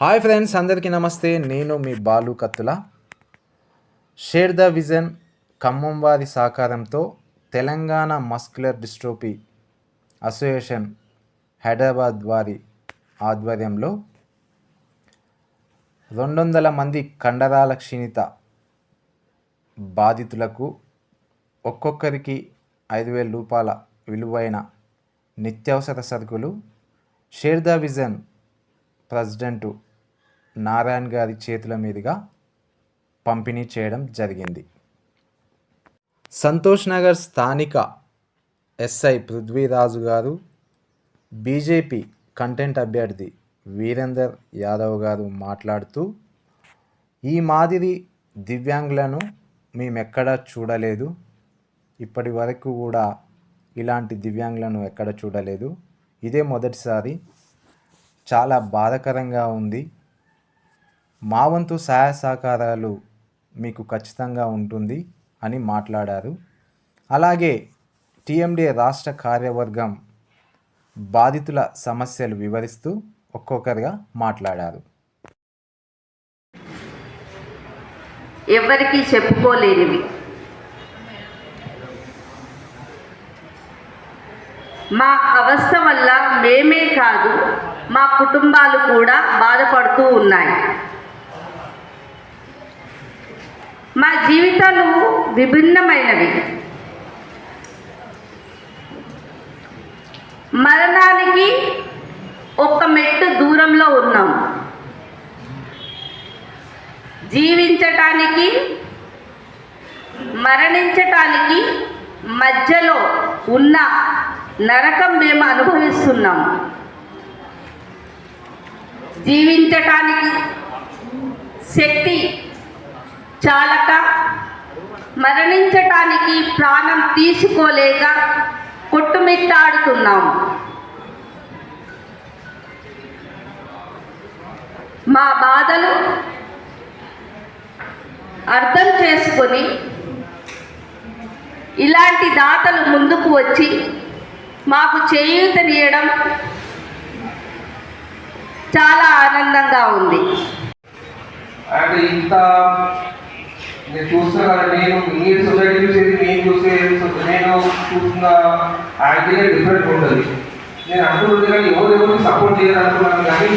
Hi friends అందరికీ నమస్తే. నేను మీ బాలు కత్తుల. షేర్ ద విజన్ ఖమ్మం వారి సహకారంతో Telangana muscular dystrophy association Hyderabad వారి ఆధ్వర్యంలో రెండు వందల మంది కండరాల క్షీణిత బాధితులకు ఒక్కొక్కరికి ఐదు వేల రూపాయల విలువైన నిత్యావసర సరుకులు. Share the vision president Narayan గారి చేతుల మీదుగా పంపిణీ చేయడం జరిగింది. సంతోష్ నగర్ స్థానిక ఎస్ఐ పృథ్వీరాజు గారు బీజేపీ కంటెంట్ అభ్యర్థి వీరేందర్ యాదవ్ గారు మాట్లాడుతూ ఈ మాదిరి దివ్యాంగులను మేమెక్కడా చూడలేదు. ఇప్పటి వరకు కూడా ఇలాంటి దివ్యాంగులను ఎక్కడ చూడలేదు. ఇదే మొదటిసారి చాలా బాధాకరంగా ఉంది. మా వంతు సహాయ సహకారాలు మీకు ఖచ్చితంగా ఉంటుంది అని మాట్లాడారు. అలాగే టీఎండీ రాష్ట్ర కార్యవర్గం బాధితుల సమస్యలు వివరిస్తూ ఒక్కొక్కరిగా మాట్లాడారు. ఎవరికి చెప్పుకోలేనివి. మా అవస్థ వల్ల మేమే కాదు మా కుటుంబాలు కూడా బాధపడుతూ ఉన్నాయి. మా జీవితాలు విభిన్నమైనవి. మరణానికి ఒక్క మెట్టు దూరంలో ఉన్నాం. జీవించటానికి మరణించటానికి మధ్యలో ఉన్న నరకం మేము అనుభవిస్తున్నాం. జీవించటానికి శక్తి చాలక మరణించటానికి ప్రాణం తీసుకోలేక కొట్టుమిట్టాడుతున్నాం. మా బాధలు అర్థం చేసుకొని ఇలాంటి దాతలు ముందుకు వచ్చి మాకు చేయూతనియడం చాలా ఆనందంగా ఉంది. అండ్ ఇంత నేను చూస్తున్నా నేను మీరు సొసైటీ చూసేది నేను చూసే నేను చూస్తున్న యాంగిలే డిఫరెంట్ ఉంటుంది. నేను అనుకుంటుంది కానీ ఎవరు ఎవరికి సపోర్ట్ చేయాలనుకున్నాను కానీ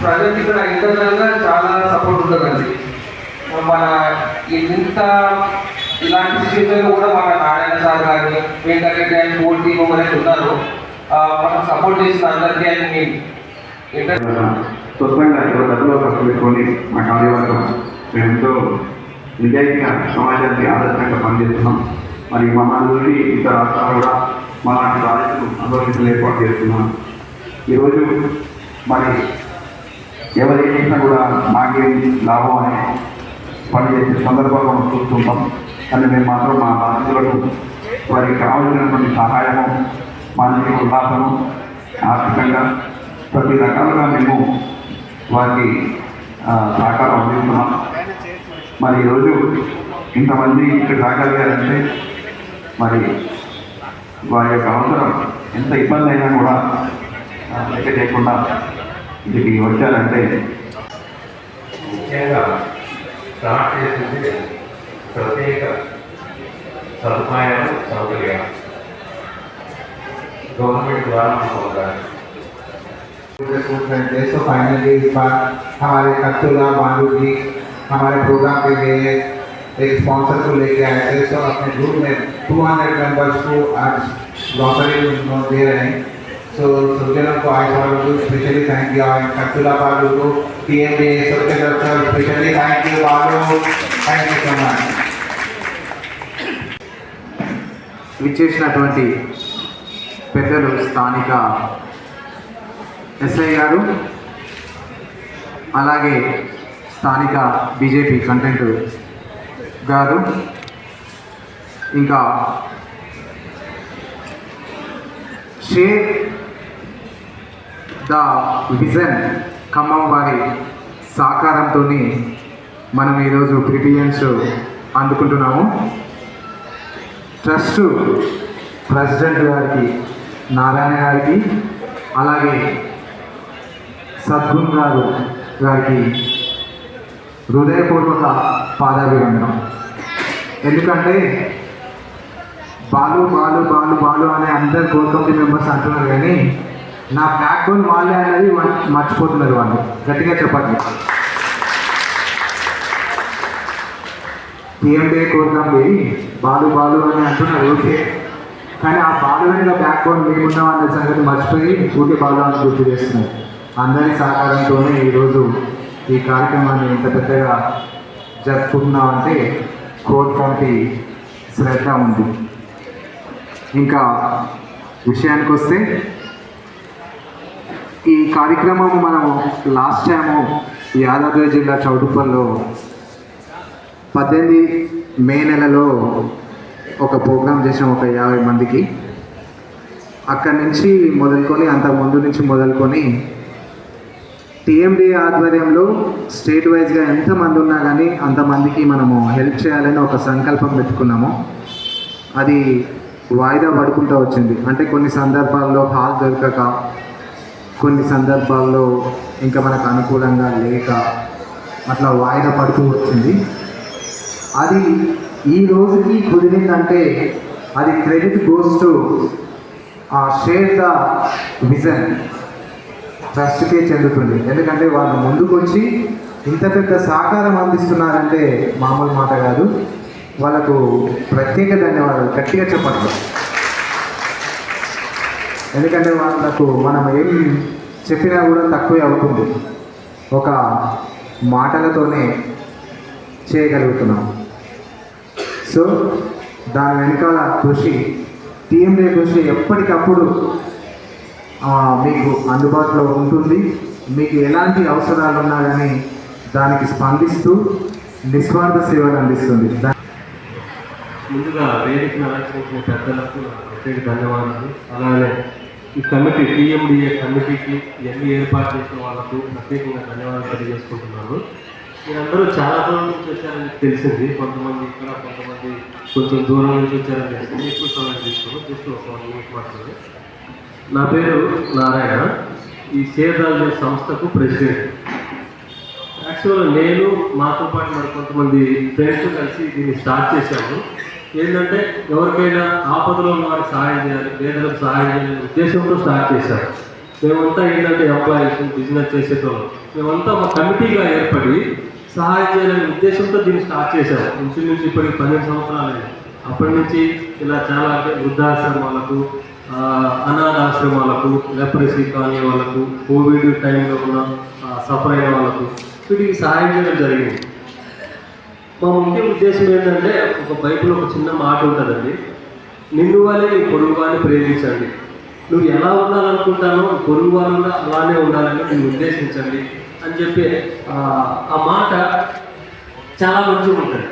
ప్రజెంట్ ఇక్కడ ఇంటర్నల్గా చాలా సపోర్ట్ ఉంటుందండి. మన ఇంత ఇలాంటి సిచ్యువేషన్లో కూడా మన నారాయణ సార్ కానీ వెంకటరెడ్డి అండ్ పోటీ టీమ్ మనం సపోర్ట్ చేసిన అందరికీ అని నేను ఇంటర్ స్వచ్ఛంగా ఇరవై ఖర్చు పెట్టుకొని మా కార్యవర్గం మేము ఎంతో నిజాయితీగా సమాజానికి ఆదర్శంగా పనిచేస్తున్నాం. మరి మా నుండి ఇతర రాష్ట్రాలు కూడా మా రాజులు ప్రాజెక్టులు ఏర్పాటు చేస్తున్నాం. ఈరోజు మరి ఎవరు ఏం చేసినా కూడా మాకేం లాభం అనే పని చేసే సందర్భాలు మనం చూస్తుంటాం. కానీ మేము మాత్రం మా బాధితులకు వారికి కావలసినటువంటి సహాయము మానసిక ఉల్లాసము ఆర్థికంగా ప్రతి రకాలుగా మేము వారికి సహకారం అందిస్తున్నాం. మరి ఈరోజు ఇంతమంది ఇక్కడ రాగలిగారంటే మరి వారి యొక్క అవసరం ఎంత ఇబ్బంది అయినా కూడా లెక్క చేయకుండా ఇక్కడికి వచ్చారంటే ముఖ్యంగా స్టార్ట్ చేసింది ప్రత్యేక సదుపాయాలు సౌకర్యాలు. గవర్నమెంట్ ద్వారా మనకు तो फाइनली इस बार हमारे कत्तुला बालू जी हमारे प्रोग्राम के लिए एक स्पॉन्सर को लेके आए थे तो अपने ग्रुप में 200 मेंबर्स को आज ग्रॉसरी दे रहे हैं सो सुजनों को आज वालों को स्पेशली थैंक यू और कत्तुला बालू को टी एम ए सबके तरफ से specially thank you Balu thank you so much విచ్చేసినటువంటి పెద్దలు స్థానిక ఎస్ఐ గారు అలాగే స్థానిక బీజేపీ కంటెంట్ గారు ఇంకా షేర్ ద విజన్ ఖమ్మం వారి సహకారంతో మనం ఈరోజు ప్రిపియన్స్ అందుకుంటున్నాము. ట్రస్ట్ ప్రెసిడెంట్ గారికి నారాయణ గారికి అలాగే సద్గురు గారు గారికి హృదయపూర్వక పాదాభివందనం. ఎందుకంటే బాలు బాలు బాలు బాలు అనే అందరు కోర్ కమిటీ మెంబర్స్ అంటున్నారు కానీ నా బ్యాక్ బోన్ వాళ్ళే అనేది మర్చిపోతున్నారు వాళ్ళు. గట్టిగా చెప్పండి. టీఎండే కోర్ కమిటీ బాలు బాలు అని అంటున్నారు ఓకే. కానీ ఆ బాలు వెనుక బ్యాక్ బోన్ మేమున్నాం అనే సంగతి మర్చిపోయి ఊకే బాలు అని గుర్తు చేస్తున్నారు. అందరి సహకారంతోనే ఈరోజు ఈ కార్యక్రమాన్ని ఇంత పెద్దగా జరుపుకుంటున్నాం అంటే కమిటీ శ్రద్ధ ఉంది. ఇంకా విషయానికి వస్తే ఈ కార్యక్రమం మనము లాస్ట్ టైము యాదాద్రి జిల్లా చౌటుప్పల్లో పద్దెనిమిది మే నెలలో ఒక ప్రోగ్రాం చేసాం ఒక యాభై మందికి. అక్కడి నుంచి మొదలుకొని అంత ముందు నుంచి మొదలుకొని టీఎండి ఆధ్వర్యంలో స్టేట్ వైజ్గా ఎంతమంది ఉన్నా కానీ అంతమందికి మనము హెల్ప్ చేయాలని ఒక సంకల్పం పెట్టుకున్నాము. అది వాయిదా పడుకుంటూ వచ్చింది. అంటే కొన్ని సందర్భాల్లో హాల్ దొరకక కొన్ని సందర్భాల్లో ఇంకా మనకు అనుకూలంగా లేక అట్లా వాయిదా పడుతూ వచ్చింది. అది ఈ రోజుకి కుదిరిందంటే అది credit goes to share the vision. ట్రస్ట్కే చెందుతుంది. ఎందుకంటే వాళ్ళు ముందుకు వచ్చి ఇంత పెద్ద సహకారం అందిస్తున్నారంటే మామూలు మాట కాదు. వాళ్ళకు ప్రత్యేక ధన్యవాదాలు. గట్టిగా చెప్పండి ఎందుకంటే వాళ్ళకు మనం ఏం చెప్పినా కూడా తక్కువే అవుతుంది. ఒక మాటలతోనే చేయగలుగుతున్నాం. సో దాని వెనకాల కృషి టీఎండే కృషి ఎప్పటికప్పుడు మీకు అందుబాటులో ఉంటుంది. మీకు ఎలాంటి అవసరాలు ఉన్నా కానీ దానికి స్పందిస్తూ నిస్వార్థ సేవలు అందిస్తుంది. ముందుగా వేదికను అలంకరించిన పెద్దలకు ప్రత్యేక ధన్యవాదాలు. అలానే ఈ కమిటీ టీఎండిఏ కమిటీకి ఇవన్నీ ఏర్పాటు చేసిన వాళ్ళకు ప్రత్యేకంగా ధన్యవాదాలు తెలియజేసుకుంటున్నాను. మీరందరూ చాలా దూరం నుంచి వచ్చారని తెలిసింది. కొంతమంది ఇక్కడ కొంతమంది కొంచెం దూరం నుంచి వచ్చారని తెలిసింది. ఎక్కువ సమయం తీసుకున్నాం జస్ట్ ఒక వన్ మినిట్ మాత్రమే. నా పేరు నారాయణ. ఈ సేదాల సంస్థకు ప్రెసిడెంట్. యాక్చువల్గా నేను మాతో పాటు మరి కొంతమంది ఫ్రెండ్స్ కలిసి దీన్ని స్టార్ట్ చేశాము. ఏంటంటే ఎవరికైనా ఆపదలో ఉన్న వారికి సహాయం చేయాలి పేదలకు సహాయం చేయాలనే ఉద్దేశంతో స్టార్ట్ చేశారు మేమంతా ఏంటంటే ఎంప్లాయీస్ బిజినెస్ చేసేటోళ్ళం. మేమంతా ఒక కమిటీగా ఏర్పడి సహాయం చేయాలనే ఉద్దేశంతో దీన్ని స్టార్ట్ చేశాము. ఇంచుమించు ఇప్పటికి పన్నెండు సంవత్సరాలు అయింది అప్పటి నుంచి ఇలా చాలా వృద్ధాశ్రమాలకు అనాథాశ్రమాలకు లెప్రసీ కాలనీ వాళ్ళకు కోవిడ్ టైంలో కూడా సఫర్ అయిన వాళ్ళకు వీటికి సహాయం చేయడం జరిగింది. మా ముఖ్య ఉద్దేశం ఏంటంటే ఒక బైబిల్ ఒక చిన్న మాట ఉంటుందండి. నిన్ను వాళ్ళే నీ పొరుగు వారిని ప్రేమించండి. నువ్వు ఎలా ఉండాలనుకుంటానో పొరుగు వాళ్ళు కూడా అలానే ఉండాలని నేను ఉద్దేశించండి అని చెప్పి ఆ, మాట చాలా మంచిగా ఉంటుంది.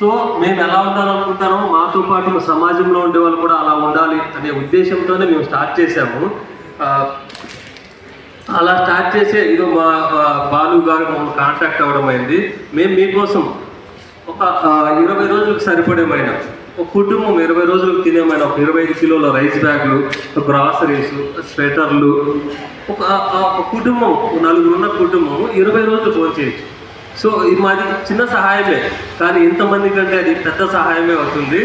సో మేము ఎలా ఉండాలనుకుంటానో మాతో పాటు సమాజంలో ఉండే వాళ్ళు కూడా అలా ఉండాలి. ఉద్దేశంతోనే మేము స్టార్ట్ చేశాము. అలా స్టార్ట్ చేసే ఇదో మా బాలు గారు మమ్మల్ని కాంటాక్ట్ అవ్వడం అయింది. మేము మీకోసం ఒక ఇరవై రోజులకు సరిపడేమైన ఒక కుటుంబం ఇరవై రోజులకు తినేమైన ఒక ఇరవై ఐదు కిలోల రైస్ బ్యాగులు గ్రాసరీస్ స్వెటర్లు ఒక ఒక కుటుంబం నలుగురు ఉన్న కుటుంబం ఇరవై రోజులు ఫోన్ చేయొచ్చు. సో ఇది మాది చిన్న సహాయమే కానీ ఇంతమంది కంటే అది పెద్ద సహాయమే అవుతుంది.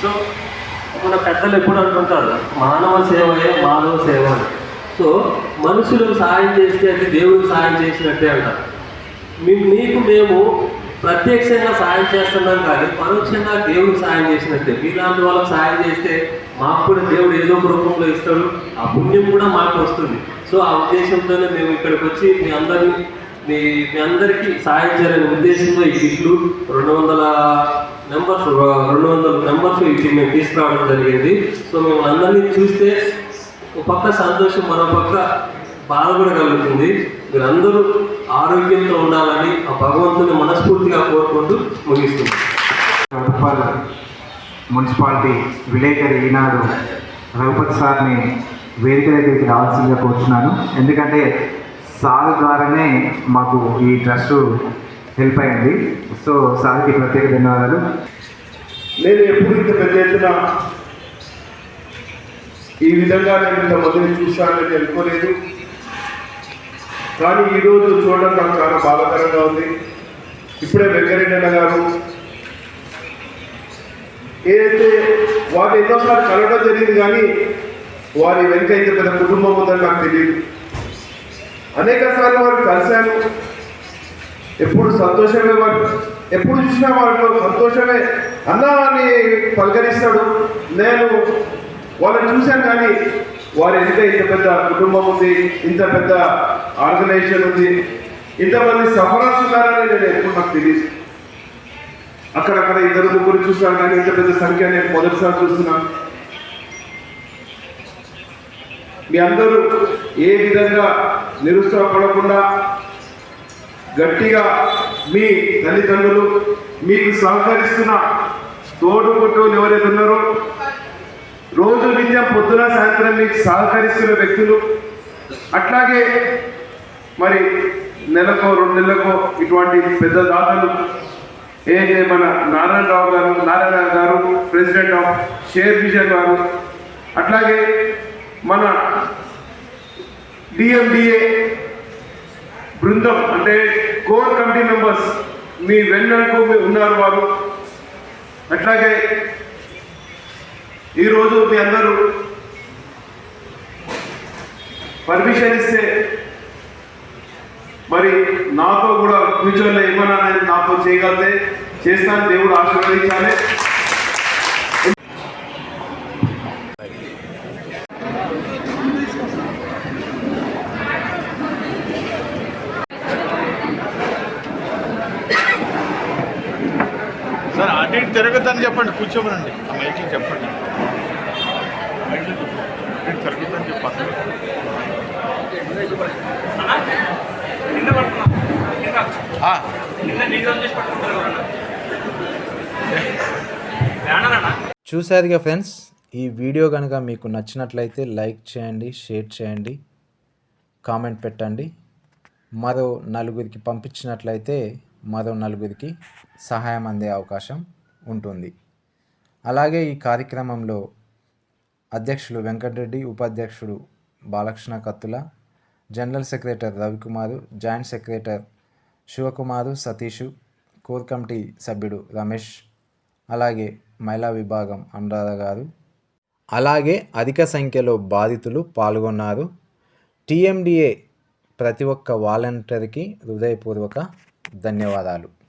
సో మన పెద్దలు ఎప్పుడు అంటుంటారు మానవ సేవయే మానవ సేవ అని. సో మనుషులకు సహాయం చేస్తే అది దేవుడికి సహాయం చేసినట్టే అంటారు. మీ- మీకు మేము ప్రత్యక్షంగా సాయం చేస్తున్నాం కానీ పరోక్షంగా దేవుడికి సాయం చేసినట్టే. మీలాంటి వాళ్ళకి సాయం చేస్తే మాకు కూడా దేవుడు ఏదో ఒక రూపంలో ఇస్తాడు ఆ పుణ్యం కూడా మాకు వస్తుంది. సో ఆ ఉద్దేశంతోనే మేము ఇక్కడికి వచ్చి మీ అందరినీ మీ మీ అందరికీ సాయం చేయాలనే ఉద్దేశంతో ఈ గిట్లు రెండు వందల నెంబర్స్ uh, రెండు వందల నెంబర్స్ ఇచ్చి మేము తీసుకురావడం జరిగింది. సో మేము అందరినీ చూస్తే ఒక పక్క సంతోషం మరో పక్క బాధ కూడా కలుగుతుంది. మీరందరూ ఆరోగ్యంతో ఉండాలని ఆ భగవంతుని మనస్ఫూర్తిగా కోరుకుంటూ ముగిస్తున్నాం. మున్సిపాలిటీ విలేకరి ఈనాడు రఘుపతి సార్ని వేదిక దగ్గరికి రావాల్సిందిగా కోరుతున్నాను ఎందుకంటే సార్ ద్వారానే మాకు ఈ ట్రస్ట్ హెల్ప్ అయింది సో సార్కి ప్రత్యేక ధన్యవాదాలు. నేను ఎప్పుడు ఇంత పెద్ద ఎత్తున ఈ విధంగా నేను ఇంతమందిని చూశానని అనుకోలేదు. కానీ ఈరోజు చూడడం నాకు చాలా బాధాకరంగా ఉంది. ఇప్పుడే వెంకరెడ్డి గారు ఏదైతే వారు ఎన్నోసార్లు కలవడం జరిగింది కానీ వారి వెనుక ఇంత పెద్ద కుటుంబం ఉందని నాకు తెలియదు. అనేక సార్లు వారిని కలిశాను. ఎప్పుడు సంతోషమే వాడు ఎప్పుడు చూసినా వాడిలో సంతోషమే. అన్నా అని పలకరిస్తాడు. నేను వాళ్ళని చూశాను కానీ వారు ఎంత ఇంత పెద్ద కుటుంబం ఉంది ఇంత పెద్ద ఆర్గనైజేషన్ ఉంది ఇంతమంది సఫరాస్ ఉన్నారని నేను ఎప్పుడు నాకు తెలియదు అక్కడక్కడ ఇద్దరు ముగ్గురు చూసాను కానీ ఇంత పెద్ద సంఖ్య నేను మొదటిసారి చూస్తున్నాను మీ అందరూ ఏ విధంగా నిరుత్సాహపడకుండా గట్టిగా మీ తల్లిదండ్రులు మీకు సహకరిస్తున్న తోడు కొట్టులు ఎవరైతే ఉన్నారో రోజు నిత్యం పొద్దున సాయంత్రం మీకు సహకరిస్తున్న వ్యక్తులు అట్లాగే మరి నెలకో రెండు నెలలకో ఇటువంటి పెద్ద దాతలు ఏదైతే మన నారాయణరావు గారు నారాయణ గారు ప్రెసిడెంట్ ఆఫ్ షేర్ విజయ్ గారు అట్లాగే మన డిఎండిఏ బృందం అంటే కోర్ కమిటీ మెంబర్స్ మీ వెన్నకు ఉన్నారు వారు. అట్లాగే ఈరోజు మీ అందరూ పర్మిషన్ ఇస్తే మరి నాతో కూడా ఫ్యూచర్లో ఏమన్నా నాతో చేయగలితే చేస్తాను దేవుడు ఆశీర్వదించాలి సార్ అటు ఇటు కూర్చోమనండి ఆ మైకి చెప్పండి. చూశారుగా ఫ్రెండ్స్ ఈ వీడియో కనుక మీకు నచ్చినట్లయితే లైక్ చేయండి షేర్ చేయండి కామెంట్ పెట్టండి. మరో నలుగురికి పంపించినట్లయితే మరో నలుగురికి సహాయం అందే అవకాశం ఉంటుంది. అలాగే ఈ కార్యక్రమంలో అధ్యక్షులు వెంకటరెడ్డి ఉపాధ్యక్షుడు Balakrishna Kattula general secretary Ravikumar joint secretary Sivakumar Satish core committee సభ్యుడు రమేష్ అలాగే మహిళా విభాగం అనురాధ గారు. అలాగే అధిక సంఖ్యలో బాధితులు పాల్గొన్నారు. టీఎండిఏ ప్రతి ఒక్క వాలంటీర్కి హృదయపూర్వక ధన్యవాదాలు.